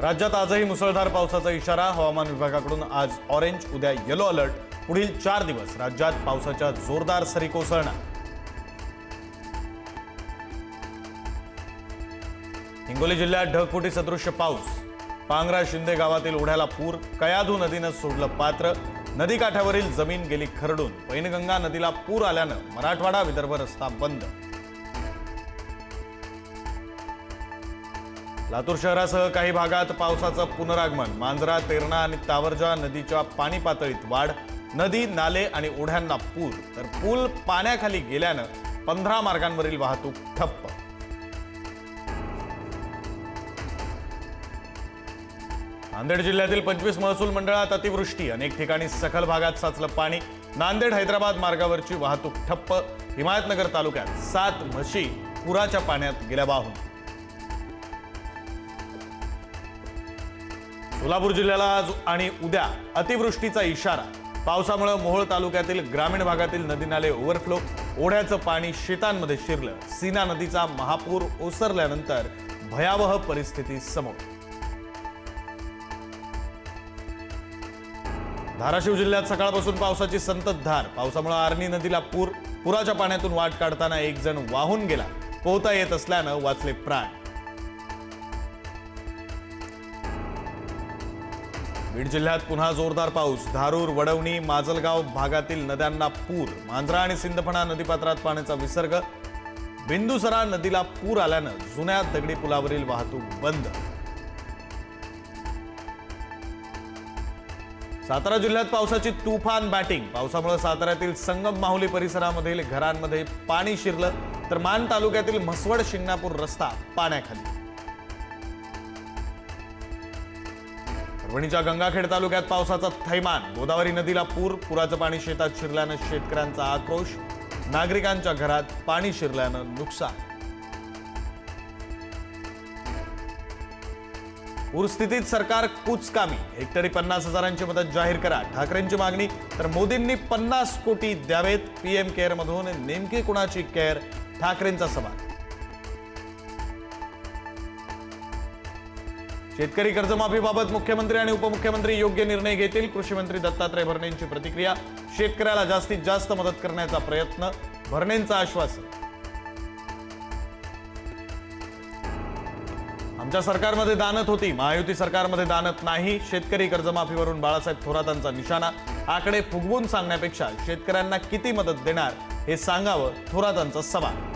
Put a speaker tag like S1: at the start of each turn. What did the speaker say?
S1: राज्यात आजही मुसळधार पावसाचा इशारा. हवामान विभागाकडून आज ऑरेंज उद्या येलो अलर्ट. पुढील चार दिवस राज्यात पावसाच्या जोरदार सरी कोसळणार. हिंगोली जिल्ह्यात ढगफुटी सदृश्य पाऊस. पांगरा शिंदे गावातील ओढ्याला पूर. कयाधू नदीनं सोडलं पात्र. नदीकाठावरील जमीन गेली खरडून. पैनगंगा नदीला पूर आल्यानं मराठवाडा विदर्भ रस्ता बंद. लातूर शहरासह काही भागात पावसाचं पुनरागमन. मांजरा तेरणा आणि तावरजा नदीच्या पाणी पातळीत वाढ. नदी नाले आणि ओढ्यांना पूर. तर पूल पाण्याखाली गेल्यानं पंधरा मार्गांवरील वाहतूक ठप्प. नांदेड जिल्ह्यातील पंचवीस महसूल मंडळात अतिवृष्टी. अनेक ठिकाणी सखल भागात साचलं पाणी. नांदेड हैदराबाद मार्गावरची वाहतूक ठप्प. हिमायतनगर तालुक्यात सात म्हशी पुराच्या पाण्यात गेल्या वाहून सोलापूर जिल्ह्याला आज आणि उद्या अतिवृष्टीचा इशारा. पावसामुळे मोहोळ तालुक्यातील ग्रामीण भागातील नदी नाले ओव्हरफ्लो. ओढ्याचं पाणी शेतांमध्ये शिरलं. सीना नदीचा महापूर ओसरल्यानंतर भयावह परिस्थिती समोर. धाराशिव जिल्ह्यात सकाळपासून पावसाची संततधार. पावसामुळे आर्णी नदीला पूर. पुराच्या पाण्यातून वाट काढताना एक जण वाहून गेला. पोहता येत असल्यानं वाचले प्राण. बीड जिल्ह्यात पुन्हा जोरदार पाऊस. धारूर वडवणी माजलगाव भागातील नद्यांना पूर. मांजरा आणि सिंदफणा नदीपात्रात पाण्याचा विसर्ग. बिंदुसरा नदीला पूर आल्यानं जुन्या दगडी पुलावरील वाहतूक बंद. सातारा जिल्ह्यात पावसाची तुफान बॅटिंग. पावसामुळे साताऱ्यातील संगम माहुली परिसरामधील घरांमध्ये पाणी शिरलं. तर मान तालुक्यातील म्हसवड शिंगणापूर रस्ता पाण्याखाली. परभणीच्या गंगाखेड तालुक्यात पावसाचा थैमान. गोदावरी नदीला पूर पुराचं पाणी शेतात शिरल्यानं शेतकऱ्यांचा आक्रोश नागरिकांच्या घरात पाणी शिरल्यानं नुकसान. पूरस्थितीत सरकार कुचकामी. हेक्टरी पन्नास हजारांची मदत जाहीर करा. ठाकरेंची मागणी तर मोदींनी पन्नास कोटी द्यावेत. पीएम केअर मधून नेमकी कुणाची केअर? ठाकरेंचा सवाल. शेतकरी कर्जमाफीबाबत मुख्यमंत्री आणि उपमुख्यमंत्री योग्य निर्णय घेतील. कृषीमंत्री दत्तात्रय भरणेंची प्रतिक्रिया. शेतकऱ्याला जास्तीत जास्त मदत करण्याचा प्रयत्न. भरणेंचं आश्वासन. आमच्या सरकारमध्ये दानत होती. महायुती सरकारमध्ये दानत नाही. शेतकरी कर्जमाफीवरून बाळासाहेब थोरातांचा निशाणा. आकडे फुगवून सांगण्यापेक्षा शेतकऱ्यांना किती मदत देणार हे सांगावं थोरातांचा सवाल.